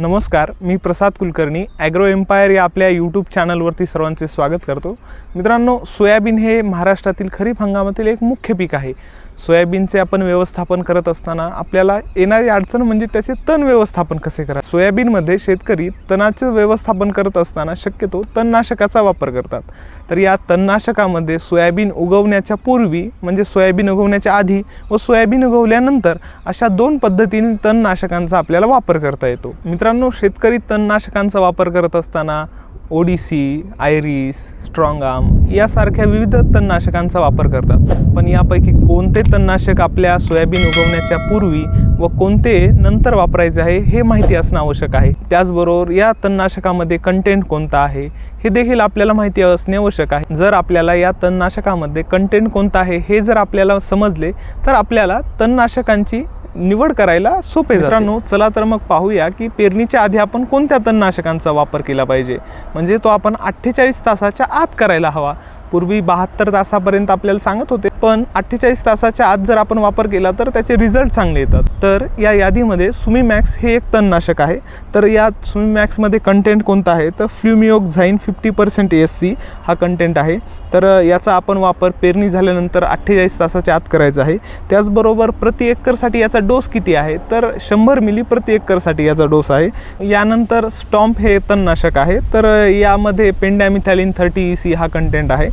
नमस्कार मी Prasad Kulkarni agro empire या आपल्या यूट्यूब चॅनलवरती सर्वांचे स्वागत करतो. मित्रांनो सोयाबीन हे महाराष्ट्रातील खरीप हंगामातील एक मुख्य पीक आहे. सोयाबीनचे आपण व्यवस्थापन करत असताना आपल्याला येणारी अडचण म्हणजे त्याचे तण व्यवस्थापन कसे करा सोयाबीनमध्ये शेतकरी तणाचं व्यवस्थापन करत असताना शक्यतो तणनाशकाचा वापर करतात. तर या तणनाशकामध्ये सोयाबीन उगवण्याच्या पूर्वी म्हणजे सोयाबीन उगवण्याच्या आधी व सोयाबीन उगवल्यानंतर अशा दोन पद्धतीने तणनाशकांचा आपल्याला वापर करता येतो. मित्रांनो शेतकरी तणनाशकांचा वापर करत असताना ओडिसी आयरिस स्ट्रॉंगाम यासारख्या विविध तणनाशकांचा वापर करतात. पण यापैकी कोणते तणनाशक आपल्या सोयाबीन उगवण्याच्या पूर्वी व कोणते नंतर वापरायचे आहे हे माहिती असणं आवश्यक आहे. त्याचबरोबर या तणनाशकामध्ये कंटेंट कोणता आहे हे देखील आपल्याला माहिती असणे आवश्यक आहे. जर आपल्याला या तणनाशकामध्ये कंटेंट कोणता आहे हे जर आपल्याला समजले तर आपल्याला तणनाशकांची निवड करायला सोपे मित्रांनो चला तर मग पाहूया की पेरणीच्या आधी आपण कोणत्या तणनाशकांचा वापर केला पाहिजे. म्हणजे तो आपण अठ्ठेचाळीस तासाच्या आत करायला हवा. पूर्वी बहात्तर तासापर्यंत आपल्याला सांगत होते पण अठ्ठेचाळीस तासाच्या आत जर आपण वापर केला तर त्याचे रिझल्ट चांगले येतात. तर या यादीमध्ये सुमी मॅक्स हे एक तणनाशक आहे. तर या सुमी मॅक्समध्ये कंटेंट कोणता आहे? तर flumioxazin fifty percent S C हा कंटेंट आहे. तर याचा आपण वापर पेरणी झाल्यानंतर अठ्ठेचाळीस तासाच्या आत करायचा आहे. त्याचबरोबर प्रति एकरसाठी याचा डोस किती आहे? तर शंभर मिली प्रति एकरसाठी याचा डोस आहे. यानंतर स्टॉम्प हे तणनाशक आहे. तर यामध्ये पेंडॅमिथॅलिन थर्टी ई सी हा कंटेंट आहे.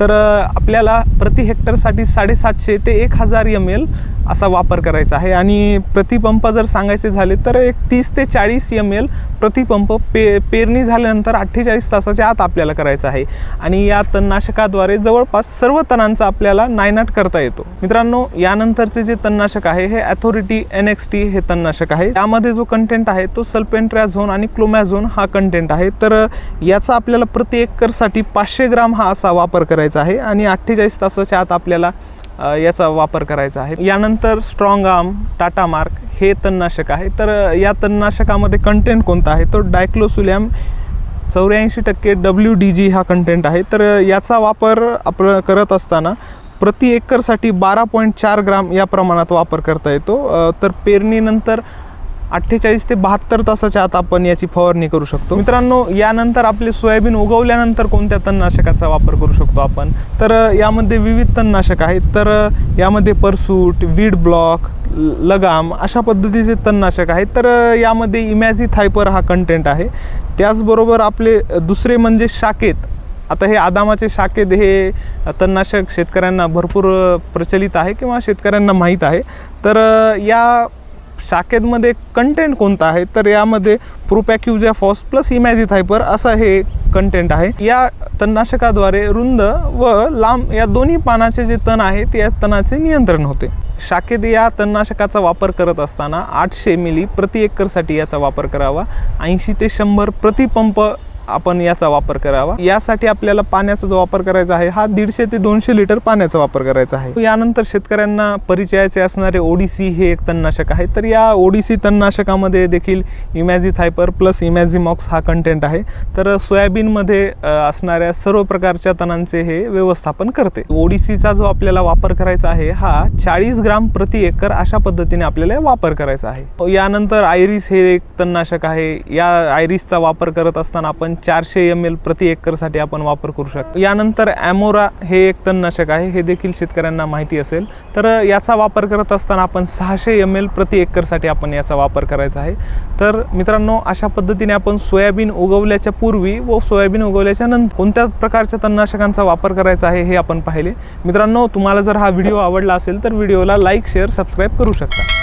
तर आपल्याला प्रति हेक्टरसाठी साडेसातशे ते एक हजार एम एल असा वापर करायचा आहे. आणि प्रतिपंप जर सांगायचे झाले तर एक तीस ते चाळीस एम एल प्रतिपंप पे पेरणी झाल्यानंतर अठ्ठेचाळीस तासाच्या आत आपल्याला करायचं आहे. आणि या तणनाशकाद्वारे जवळपास सर्व तणांचा आपल्याला नायनाट करता येतो. मित्रांनो यानंतरचे जे तणनाशक आहे हे ॲथॉरिटी एन एक्स टी हे तणनाशक आहे. त्यामध्ये जो कंटेंट आहे तो सल्पेंट्रॅझोन आणि क्लोमॅझोन हा कंटेंट आहे. तर याचा आपल्याला प्रति एकरसाठी पाचशे ग्राम हा असा वापर करायचा आहे आणि अठ्ठेचाळीस तासाच्या आत आपल्याला याचा वापर करायचा आहे. यानंतर स्ट्रॉंग आर्म टाटा मार्क हे तणनाशक आहे. तर या तणनाशकामध्ये कंटेंट कोणता आहे? तो डायक्लोसुलॅम चौऱ्याऐंशी टक्के डब्ल्यू डी जी हा कंटेंट आहे. तर याचा वापर आपण करत असताना प्रति एकरसाठी बारा पॉईंट चार ग्राम या प्रमाणात वापर करता येतो. तर पेरणीनंतर अठ्ठेचाळीस ते बहात्तर तासाच्या आत आपण याची फवारणी करू शकतो. मित्रांनो यानंतर आपले सोयाबीन उगवल्यानंतर कोणत्या तणनाशकाचा वापर करू शकतो आपण? तर यामध्ये विविध तणनाशक आहेत. तर यामध्ये परसूट वीड ब्लॉक लगाम अशा पद्धतीचे तणनाशक आहेत. तर यामध्ये इमॅझी थायपर हा कंटेंट आहे. त्याचबरोबर आपले दुसरे म्हणजे शाकेत. आता हे आदामाचे शाकेत हे तणनाशक शेतकऱ्यांना भरपूर प्रचलित आहे किंवा शेतकऱ्यांना माहीत आहे. तर या शाखेमध्ये कंटेंट कोणता आहे? तर यामध्ये प्रोपॅक्युझ्या फॉस प्लस इमॅझिथायपर असा हे कंटेंट आहे. या तणनाशकाद्वारे रुंद व लांब या दोन्ही पानाचे जे तण आहे ते या तणाचे नियंत्रण होते. शाखेत या तणनाशकाचा वापर करत असताना आठशे मिली प्रति एकरसाठी याचा वापर करावा. ऐंशी ते शंभर प्रतिपंप आपण याचा वापर करावा. यासाठी आपल्याला पाण्याचा जो वापर करायचा आहे हा दीडशे ते दोनशे लिटर पाण्याचा वापर करायचा आहे. यानंतर शेतकऱ्यांना परिचयाचे असणारे ओडीसी हे एक तणनाशक आहे. तर या ओडीसी तणनाशकामध्ये देखील इमॅझी थायपर प्लस इमॅझिमॉक्स हा कंटेंट आहे. तर सोयाबीनमध्ये असणाऱ्या सर्व प्रकारच्या तणांचे हे व्यवस्थापन करते. ओडीसीचा जो आपल्याला वापर करायचा आहे हा चाळीस ग्राम प्रति एकर अशा पद्धतीने आपल्याला वापर करायचा आहे. यानंतर आयरिस हे एक तणनाशक आहे. या आयरिसचा वापर करत असताना आपण चारशे एम एल प्रति एकरसाठी आपण वापर करू शकतो. यानंतर ॲमोरा हे एक तणनाशक आहे. हे देखील शेतकऱ्यांना माहिती असेल. तर याचा वापर करत असताना आपण सहाशे एम एल प्रति एकरसाठी आपण याचा वापर करायचा आहे. तर मित्रांनो अशा पद्धतीने आपण सोयाबीन उगवल्याच्या पूर्वी व सोयाबीन उगवल्याच्या नंतर कोणत्या प्रकारच्या तणनाशकांचा वापर करायचा आहे हे आपण पाहिले. मित्रांनो तुम्हाला जर हा व्हिडिओ आवडला असेल तर व्हिडिओला लाईक शेअर सबस्क्राईब करू शकता.